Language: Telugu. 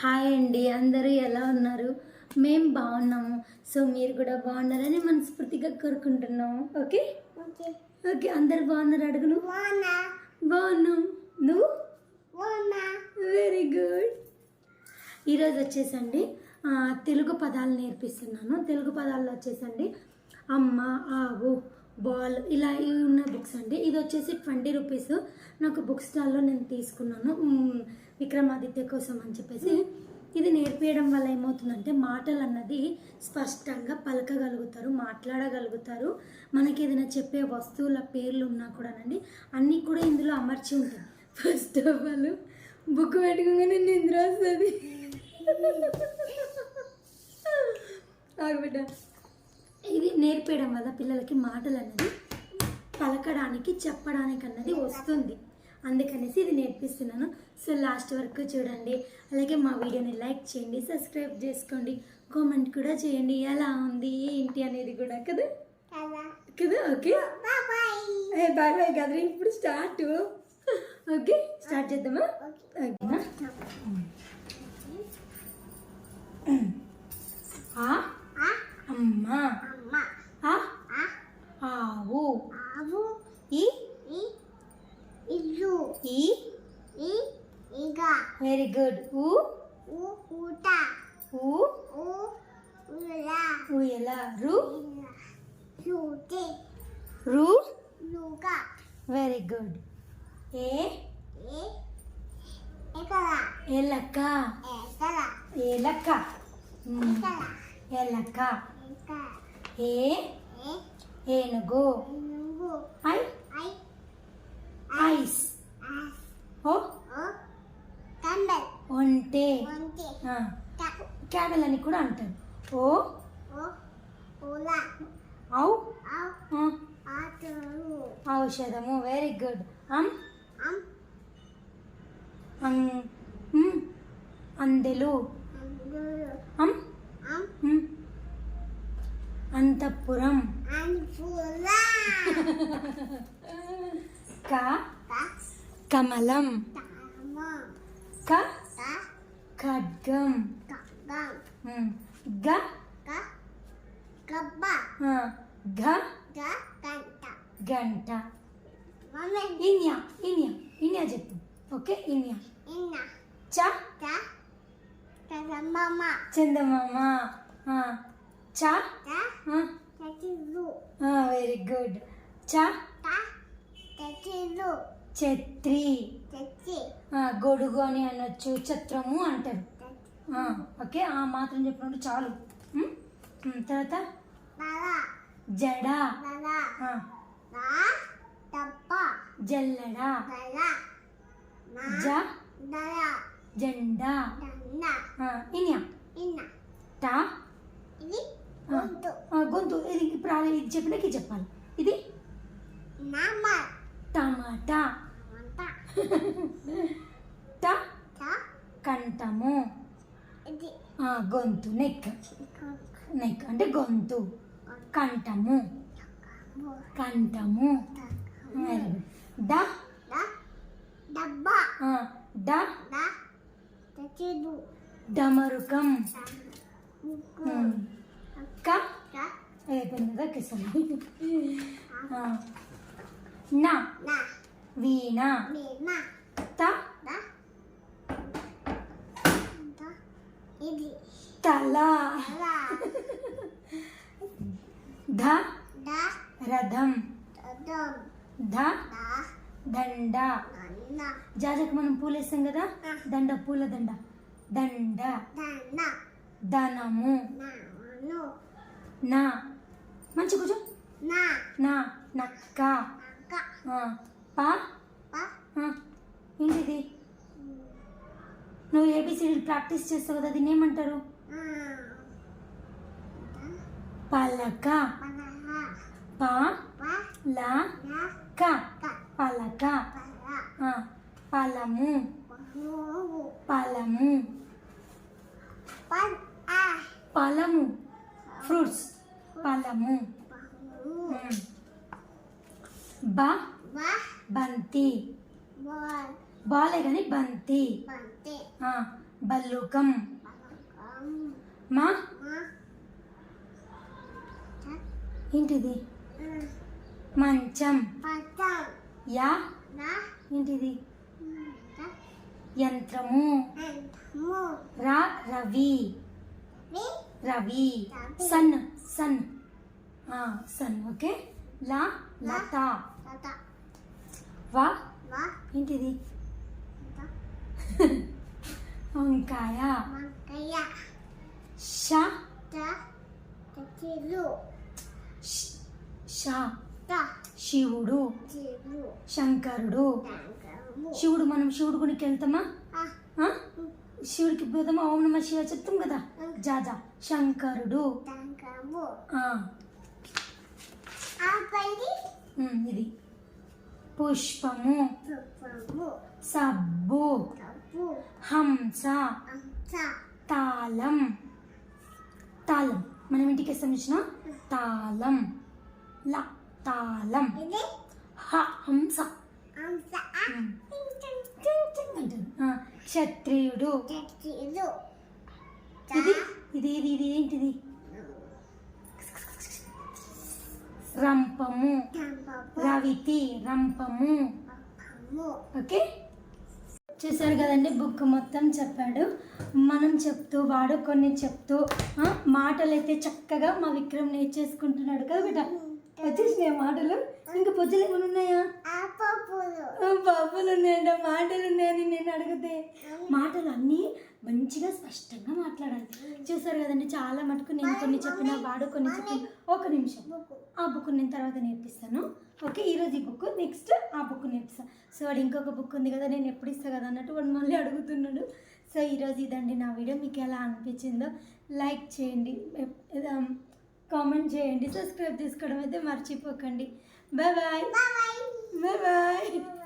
హాయ్ అండి అందరూ ఎలా ఉన్నారు? మేము బాగున్నాము. సో మీరు కూడా బాగున్నారని మనస్ఫూర్తిగా కోరుకుంటున్నాము ఓకే? ఓకే. ఓకే అందరు బాగున్నారు? అడుగును. వానా బాగున్నాం. నువ్వు? Very good. ఈరోజు వచ్చేసండి తెలుగు పదాలు నేర్పిస్తున్నాను. తెలుగు పదాల్లో వచ్చేసండి అమ్మ ఆవు బాల్ ఇలా ఇవి ఉన్న బుక్స్ అండి. ఇది వచ్చేసి ట్వంటీ రూపీస్. నాకు బుక్ స్టాల్లో నేను తీసుకున్నాను. విక్రమాదిత్య కోసం అని చెప్పేసి. ఇది నేర్పించడం వల్ల ఏమవుతుందంటే మాటలు అన్నది స్పష్టంగా పలకగలుగుతారు మాట్లాడగలుగుతారు. మనకి ఏదైనా చెప్పే వస్తువుల పేర్లు ఉన్నా కూడానండి అన్నీ కూడా ఇందులో అమర్చి ఉంటాయి. ఫస్ట్ ఆఫ్ ఆల్ బుక్ పెట్టుకోగానే నిద్ర వస్తుంది. ఆగబిడ్డ ఇది నేర్పేయడం వల్ల పిల్లలకి మాటలు అన్నది పలకడానికి చెప్పడానికి అన్నది వస్తుంది. అందుకనేసి ఇది నేర్పిస్తున్నాను. సో లాస్ట్ వరకు చూడండి. అలాగే మా వీడియోని లైక్ చేయండి సబ్స్క్రైబ్ చేసుకోండి. కామెంట్ కూడా చేయండి. ఎలా ఉంది ఏంటి అనేది కూడా కదా? కదా. ఓకే? బాయ్. బాయ్ కదా ఇప్పుడు స్టార్ట్. ఓకే స్టార్ట్ చేద్దామా? ఓకేనా అమ్మ అమ్మ ఆ ఆ ఆవు ఆవు ఈ ఈ ఇల్లు ఈ ఈ ఇగ వెరీ గుడ్ ఊ ఊ ఊట ఊ ఊ ఊయల రు? రు? వెరీ గుడ్ ఏ? ఎలక ఎలక ఎలక ఏ? ఏనుగు. ఐ? ఐ. ఐస్. ఓ? ఒంటె. క్యామెల్ అని కూడా అంటారు. ఓ? ఔ? ఔషధము. వెరీ గుడ్ అం? అందెలు. అం? అంతఃపురం. క? కమలం. క? ఖడ్గం. గ? గంట. ఇన్యా ఇన్యా ఇన్యా చెప్పు. ఓకే ఇన్యా. చ? చందమామ. ఆ, చ? Very good. చ? ఛత్రి. గొడుగు అని అనొచ్చు ఛత్రము అంటారు. ఓకే ఆ మాత్రం చెప్పినప్పుడు చాలు. తర్వాత? జడ. జల్లడ. జ. జెండా. ఇన్యా. ట. గొంతు. ఇది ఇప్పుడు ఇది చెప్పినాక చెప్పాలి. ఇది? టమాటా. ట. కంఠము. గొంతు నెక్. నెక్. అంటే గొంతు. కంఠము. కంఠము. డ డబ్బ. ద. డమరుకం. క. అయిపోయింది కదా నా. నా. వీణ. త. ద. ద. తల. ధ రథం. ధ? దండ. జాజకు మనం పూలు వేస్తాం కదా. దండ పూల దండ. దండ. ధనము. నా. మంచి కూర్చో నా. నా. నక్క. పా? ఏంటిది? నువ్వు ఏబిసిడి ప్రాక్టీస్ చేస్తావు కదా దీన్ని ఏమంటారు? పలక. పలక. పల ఆ, పలము. పలము. పలము. ఫ్రూట్స్. పలము. బ బంతి. బాల్ కానీ బంతి. బల్లుకం. మా ఏంటిది మంచం యా ఏంటిది యంత్రము రా రవి రవి. సన్ సన్ ఆ, సన్ ఓకే లా లత వా వా ఏంటిది వంకాయ ష శివుడు. శంకరుడు. శివుడు మనం శివుడు గుడికి వెళ్తామా? శివుడికి పోతామా ఓం నమ శివ చెప్తాం కదా? జాజా శంకరుడు. ఇది. పుష్పము. సబ్బు. హంస. తాళం. తాళం. మనం ఇంటికి చూసిన? తాళం. ల తాళం హ హంస। క్షత్రియుడు। ఇది ఇది ఇది ఇది ఏంటిది? రంపము। రవితి రంపము। ఓకే? చూసారు కదండి బుక్ మొత్తం చెప్పాడు. మనం చెప్తూ వాడు కొన్ని చెప్తూ ఆ, మాటలు అయితే చక్కగా మా విక్రమ్ నేర్చేసుకుంటున్నాడు కదా బిడ్డ. వచ్చేసినాయి మాటలు? ఇంకా పొద్దులు ఏమైనా ఉన్నాయా? ఆ పప్పులు ఉన్నాయంట మాటలు ఉన్నాయని నేను అడిగితే మాటలు అన్నీ మంచిగా స్పష్టంగా మాట్లాడాలి. చూసారు కదండి చాలా మటుకు నేను కొన్ని చెప్పిన వాడు కొన్ని చెప్పిన. ఒక నిమిషం. ఆ బుక్ నేను తర్వాత నేర్పిస్తాను. ఓకే ఈరోజు ఈ బుక్ నెక్స్ట్ ఆ బుక్ నేర్పిస్తాను. సో వాడు ఇంకొక బుక్ ఉంది కదా నేను ఎప్పుడు ఇస్తాను కదా అన్నట్టు వాడు మళ్ళీ అడుగుతున్నాడు. సో ఈరోజు ఇదండి నా వీడియో. మీకు ఎలా అనిపించిందో లైక్ చేయండి. కామెంట్ చేయండి సబ్స్క్రైబ్ చేసుకోవడం అయితే మర్చిపోకండి. Bye bye bye bye bye